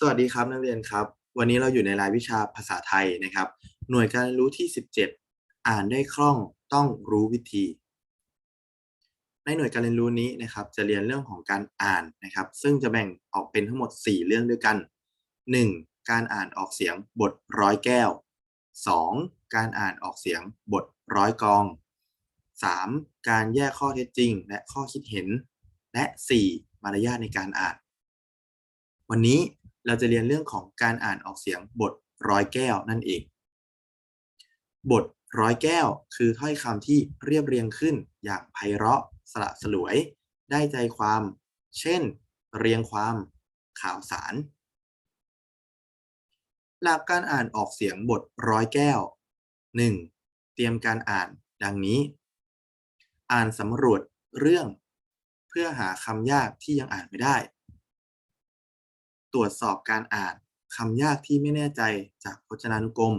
สวัสดีครับนักเรียนครับ วันนี้เราอยู่ในรายวิชาภาษาไทยนะครับ หน่วยการเรียนรู้ที่ 17 อ่านได้คล่องต้องรู้วิธี ในหน่วยการเรียนรู้นี้นะครับ จะเรียนเรื่องของการอ่านนะครับ ซึ่งจะแบ่งออกเป็นทั้งหมด 4 เรื่องด้วยกัน 1. การอ่านออกเสียงบทร้อยแก้ว 2. การอ่านออกเสียงบทร้อยกอง 3. การแยกข้อเท็จจริง และข้อคิดเห็น และ 4. มารยาทในการอ่าน วันนี้ เราจะเรียนเรื่องของการอ่านออกเสียงบทร้อยแก้วนั่นเอง บทร้อยแก้วคือถ้อยคำที่เรียบเรียงขึ้นอย่างไพเราะสละสลวย ได้ใจความ เช่น เรียงความข่าวสาร หลักการอ่านออกเสียงบทร้อยแก้ว 1. เตรียมการอ่านดังนี้ อ่านสำรวจเรื่อง เพื่อหาคำยากที่ยังอ่านไม่ได้ ตรวจสอบการอ่านคำยากที่ไม่แน่ใจจากพจนานุกรม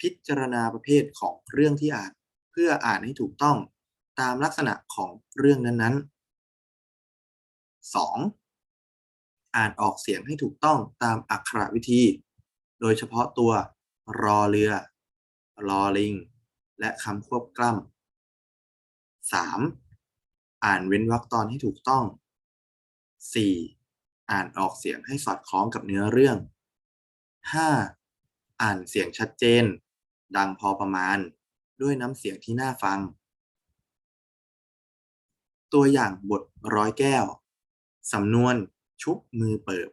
พิจารณาประเภทของเรื่องที่อ่าน เพื่ออ่านให้ถูกต้องตามลักษณะของเรื่องนั้นๆ 2. อ่านออกเสียงให้ถูกต้องตามอักขระวิธี โดยเฉพาะตัว รอเรือ รอลิง และคำควบกล้ำ 3. อ่านเว้นวรรคตอนให้ถูกต้อง 4. อ่านออกเสียงให้สอดคล้องกับเนื้อเรื่อง 5. อ่านเสียงชัดเจน ดังพอประมาณ ด้วยน้ำเสียงที่น่าฟัง ตัวอย่างบทร้อยแก้ว สำนวนชุบมือเปิบ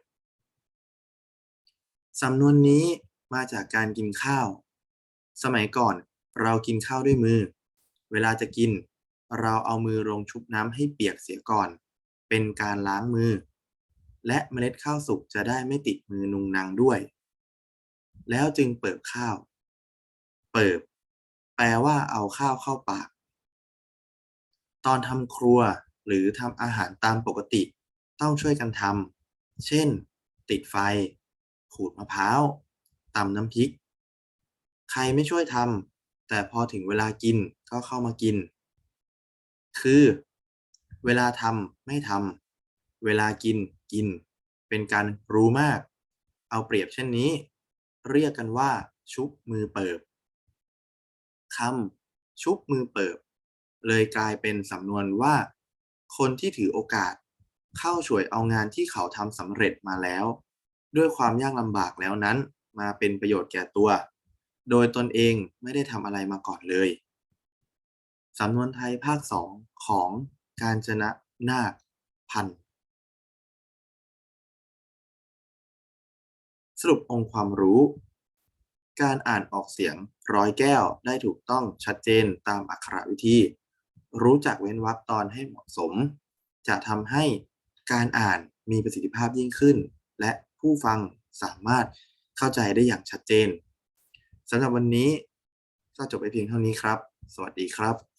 สำนวนนี้มาจากการกินข้าว สมัยก่อนเรากินข้าวด้วยมือ เวลาจะกิน เราเอามือลงชุบน้ำให้เปียกเสียก่อน เป็นการล้างมือ และเมล็ดข้าวสุกจะได้ไม่ติดมือนุงนางด้วย แล้วจึงเปิบข้าว เปิบ แปลว่าเอาข้าวเข้าปาก ตอนทำครัวหรือทำอาหารตามปกติ ต้องช่วยกันทำเช่น ติดไฟ ขูดมะพร้าวตำน้ำพริก ใครไม่ช่วยทำแต่พอถึงเวลากินก็เข้ามากิน คือ เวลาทำไม่ทำเวลากิน กิน เป็นการรู้มาก เอาเปรียบเช่นนี้ เรียกกันว่า ชุบมือเปิบคำชุบมือเปิบ เลยกลายเป็นสำนวนว่า คนที่ถือโอกาส เข้าช่วยเอางานที่เขาทำสำเร็จมาแล้ว ด้วยความยากลำบากแล้วนั้น มาเป็นประโยชน์แก่ตัว โดยตนเองไม่ได้ทำอะไรมาก่อนเลยสำนวนไทยภาคสองของการจนะนาคพันธ์ รุปองค์ความรู้ การอ่านออกเสียงร้อยแก้วได้ถูกต้องชัดเจนตามอักขระวิธี รู้จักเว้นวรรคตอนให้เหมาะสม จะทำให้การอ่านมีประสิทธิภาพยิ่งขึ้น และผู้ฟังสามารถเข้าใจได้อย่างชัดเจนสำหรับวันนี้ก็จบไปเพียงเท่านี้ครับ สวัสดีครับ